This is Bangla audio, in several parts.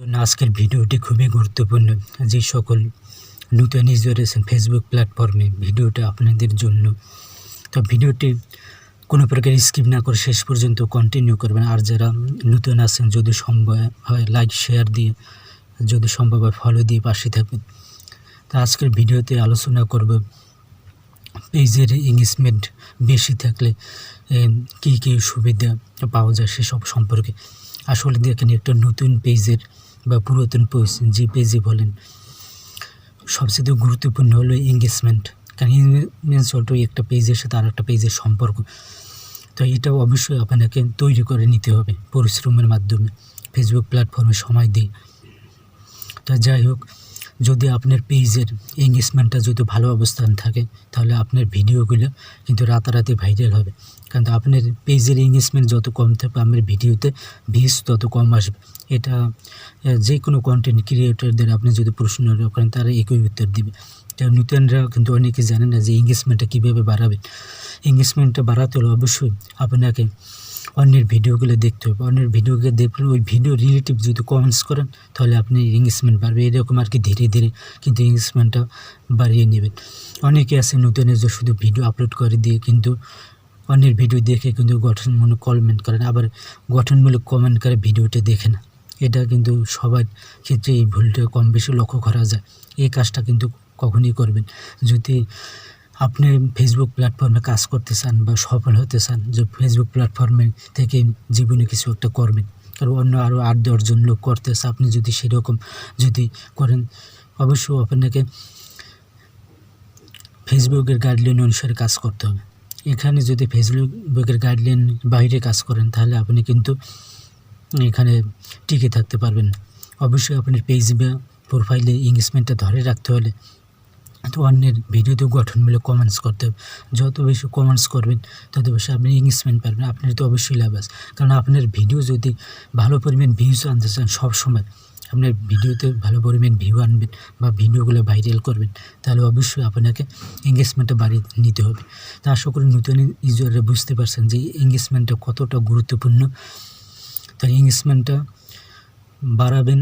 আজকের ভিডিওটি খুবই গুরুত্বপূর্ণ। যে সকল নতুন ইউজার আছেন ফেসবুক প্ল্যাটফর্মে ভিডিওটা আপনাদের জন্য। তো ভিডিওটি কোনো প্রকার স্কিপ না করে শেষ পর্যন্ত কন্টিনিউ করবেন। আর যারা নতুন আছেন, যদি সম্ভব হয় লাইক শেয়ার দিয়ে, যদি সম্ভব হয় ফলো দিয়ে পাশে থাকবেন তো আজকের ভিডিওতে আলোচনা করব পেজের এঙ্গেজমেন্ট বেশি থাকলে কী কী সুবিধা পাওয়া যায় সেসব সম্পর্কে। আসলে দেখেন একটা নতুন পেজের বা পুরাতন পেজ, যে পেজে বলেন, সবচেয়ে গুরুত্বপূর্ণ হলো এঙ্গেজমেন্ট কারণ এঙ্গেজমেন্ট একটা পেজের সাথে আর একটা পেজের সম্পর্ক। তো এটা অবশ্যই আপনাকে তৈরি করে নিতে হবে পরিশ্রমের মাধ্যমে ফেসবুক প্ল্যাটফর্মে সময় দিয়ে। তো যাই হোক যদি আপনার পেজের এঙ্গেজমেন্টটা যদি ভালো অবস্থান থাকে, তাহলে আপনার ভিডিওগুলো কিন্তু রাতারাতি ভাইরাল হবে। কারণ আপনার পেজের এঙ্গেজমেন্ট যত কম থাকবে, আপনার ভিডিওতে ভিউজ তত কম আসবে। এটা যে কোনো কন্টেন্ট ক্রিয়েটরদের আপনি যদি প্রশ্ন করেন, তারা একই উত্তর দিবে। তো নূতনরা কিন্তু অনেকে জানে না যে এঙ্গেজমেন্টটা কীভাবে বাড়াবে। এঙ্গেজমেন্টটা বাড়াতে হলে অবশ্যই আপনাকে অন্যের ভিডিওগুলো দেখতে হবে। অন্যের ভিডিওগুলো দেখলে ওই ভিডিও রিলেটিভ যদি কমেন্টস করেন, তাহলে আপনি এঙ্গেজমেন্ট বাড়বে। এরকম আর কি ধীরে ধীরে কিন্তু এঙ্গেজমেন্টটা বাড়িয়ে নেবেন। অনেকে আছে নতুন যে শুধু ভিডিও আপলোড করে দিয়ে কিন্তু অন্যের ভিডিও দেখে কিন্তু গঠনমূলক কমেন্ট করেন আবার গঠনমূলক কমেন্ট করে ভিডিওটা দেখে না। এটা কিন্তু সবার ক্ষেত্রে এই ভুলটা কম বেশি লক্ষ্য করা যায়। এই কাজটা কিন্তু কখনই করবেন। যদি আপনি ফেসবুক প্ল্যাটফর্মে কাজ করতে চান বা সফল হতে চান, যে ফেসবুক প্ল্যাটফর্মে থেকে জীবনে কিছু একটা করবেন আর অন্য আরও আট দশজন লোক করতেছে, আপনি যদি সেরকম যদি করেন অবশ্যই আপনাকে ফেসবুকের গাইডলাইন অনুসারে কাজ করতে হবে। এখানে যদি ফেসবুকের গাইডলাইন বাইরে কাজ করেন, তাহলে আপনি কিন্তু এখানে টিকে থাকতে পারবেন অবশ্যই আপনার পেজ বা প্রোফাইলে এঙ্গেজমেন্টটা ধরে রাখতে হলে তো অন্যের ভিডিওতে গঠনমূলক কমেন্টস করতে হবে। যত বেশি কমেন্টস করবেন, তত বেশি আপনি এঙ্গেজমেন্ট পারবেন আপনার তো অবশ্যই লাভ আছে। কারণ আপনার ভিডিও যদি ভালো পরিমাণ ভিউজ আনতে চান সবসময়, আপনার ভিডিওতে ভালো পরিমাণ ভিউ আনবেন বা ভিডিওগুলো ভাইরাল করবেন, তাহলে অবশ্যই আপনাকে এঙ্গেজমেন্টটা বাড়িয়ে নিতে হবে। তা আশা করি নতুন ইউজাররা বুঝতে পারছেন যে এঙ্গেজমেন্টটা কতটা গুরুত্বপূর্ণ। তাই এঙ্গেজমেন্টটা বাড়াবেন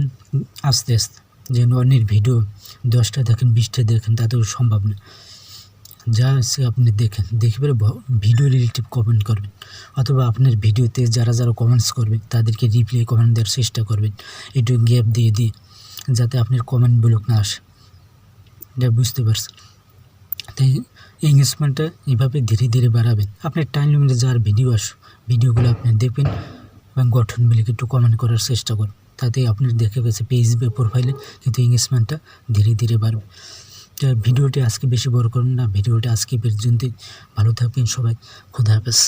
আস্তে আস্তে। যেন অন্যের ভিডিও দশটা দেখেন, বিশটা দেখেন, তাতেও সম্ভব না। যা আছে আপনি দেখেন। দেখে পরে ভিডিও রিলেটিভ কমেন্ট করবেন। অথবা আপনার ভিডিওতে যারা যারা কমেন্টস করবে, তাদেরকে রিপ্লাই কমেন্ট দেওয়ার চেষ্টা করবেন। একটু গ্যাপ দিয়ে দিয়ে, যাতে আপনার কমেন্টগুলো না আসে। এটা বুঝতে পারছেন? তাই এঙ্গেজমেন্টটা এভাবে ধীরে ধীরে বাড়াবেন। আপনার টাইম লিমিটে যার ভিডিও আসো, ভিডিওগুলো আপনি দেখবেন এবং গঠনগুলিকে একটু কমেন্ট করার চেষ্টা করুন। তাতে আপনার দেখে গেছে পেজ প্রোফাইলে কিন্তু এঙ্গেজমেন্টটা ধীরে ধীরে বাড়বে। ভিডিওটি আজকে বেশি বড় করুন না, ভিডিওটি আজকে পর্যন্ত ভালো থাকবেন সবাই। খুদা হাফেজ।